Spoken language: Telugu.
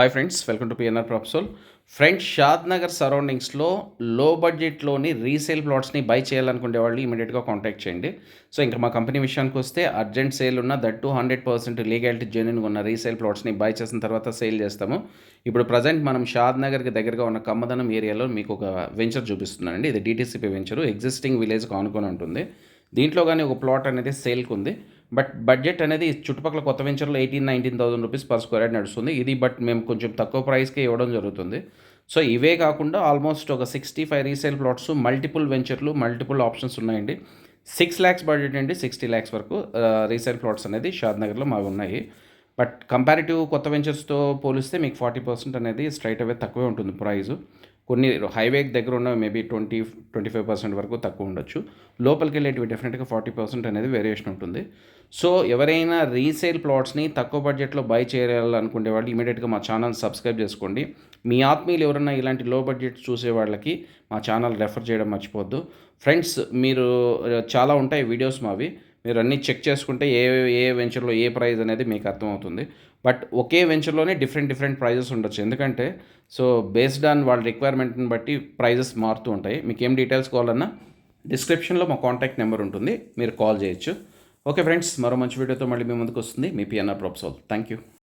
Hi friends welcome to PNR ప్రాప్సోల్ friends Shadnagar సరౌండింగ్స్లో లో బడ్జెట్లోని రీసేల్ ప్లాట్స్ని బై చేయాలనుకునే వాళ్ళు ఇమీడియట్గా కాంటాక్ట్ చేయండి. సో ఇంకా మా కంపెనీ విషయానికి వస్తే అర్జెంట్ సేల్ ఉన్న that two hundred percent legality జెన్యున్గా ఉన్న రీసేల్ ప్లాట్స్ని బై చేసిన తర్వాత సేల్ చేస్తాము. ఇప్పుడు ప్రజెంట్ మనం షాద్ నగర్కి దగ్గరగా ఉన్న కమ్మదనం ఏరియాలో మీకు ఒక వెంచర్ చూపిస్తున్నానండి. ఇది డీటీసీపీ వెంచర్ ఎగ్జిస్టింగ్ విలేజ్కి ఆనుకొని ఉంటుంది. దీంట్లో కానీ ఒక ప్లాట్ అనేది సేల్కి ఉంది బట్ బడ్జెట్ అనేది చుట్టుపక్కల కొత్త వెంచర్లో eighteen nineteen thousand rupees per square yard నడుస్తుంది. ఇది బట్ మేము కొంచెం తక్కువ ప్రైస్కే ఇవ్వడం జరుగుతుంది. సో ఇవే కాకుండా ఆల్మోస్ట్ ఒక sixty five resale plots multiple వెంచర్లు మల్టిపుల్ ఆప్షన్స్ ఉన్నాయండి. సిక్స్ ల్యాక్స్ బడ్జెట్ అండి. సిక్స్టీ ల్యాక్స్ వరకు రీసేల్ ప్లాట్స్ అనేది షాద్ నగర్లో మాకు ఉన్నాయి. బట్ కంపారిటివ్ కొత్త వెంచర్స్తో పోలిస్తే మీకు ఫార్టీ పర్సెంట్ అనేది స్ట్రైట్ అవే తక్కువే ఉంటుంది ప్రైజు. కొన్ని హైవే దగ్గర ఉన్న maybe twenty twenty five percent వరకు తక్కువ ఉండొచ్చు. లోపలికి వెళ్ళేటివి డెఫినెట్గా ఫార్టీ పర్సెంట్ అనేది వేరియేషన్ ఉంటుంది. సో ఎవరైనా రీసేల్ ప్లాట్స్ని తక్కువ బడ్జెట్లో బై చేయాలనుకునే వాళ్ళు ఇమీడియట్గా మా ఛానల్ సబ్స్క్రైబ్ చేసుకోండి. మీ ఆత్మీయులు ఎవరైనా ఇలాంటి లో బడ్జెట్ చూసే వాళ్ళకి మా ఛానల్ రెఫర్ చేయడం మర్చిపోద్దు ఫ్రెండ్స్ మీరు చాలా ఉంటాయి వీడియోస్ మావి. మీరు అన్నీ చెక్ చేసుకుంటే ఏ ఏ వెంచర్లో ఏ ప్రైస్ అనేది మీకు అర్థమవుతుంది. బట్ ఒకే వెంచర్లోనే డిఫరెంట్ డిఫరెంట్ ప్రైజెస్ ఉండొచ్చు. ఎందుకంటే సో బేస్డ్ ఆన్ వాళ్ళ రిక్వైర్మెంట్ని బట్టి ప్రైజెస్ మారుతూ ఉంటాయి. మీకు ఏం డీటెయిల్స్ కావాలన్నా డిస్క్రిప్షన్లో మా కాంటాక్ట్ నెంబర్ ఉంటుంది. మీరు కాల్ చేయొచ్చు. ఓకే ఫ్రెండ్స్ మరో మంచి వీడియోతో మళ్ళీ మీ ముందుకు వస్తుంది. మీ పిఎన్ఆర్ ప్రొఫెసర్ థ్యాంక్ యూ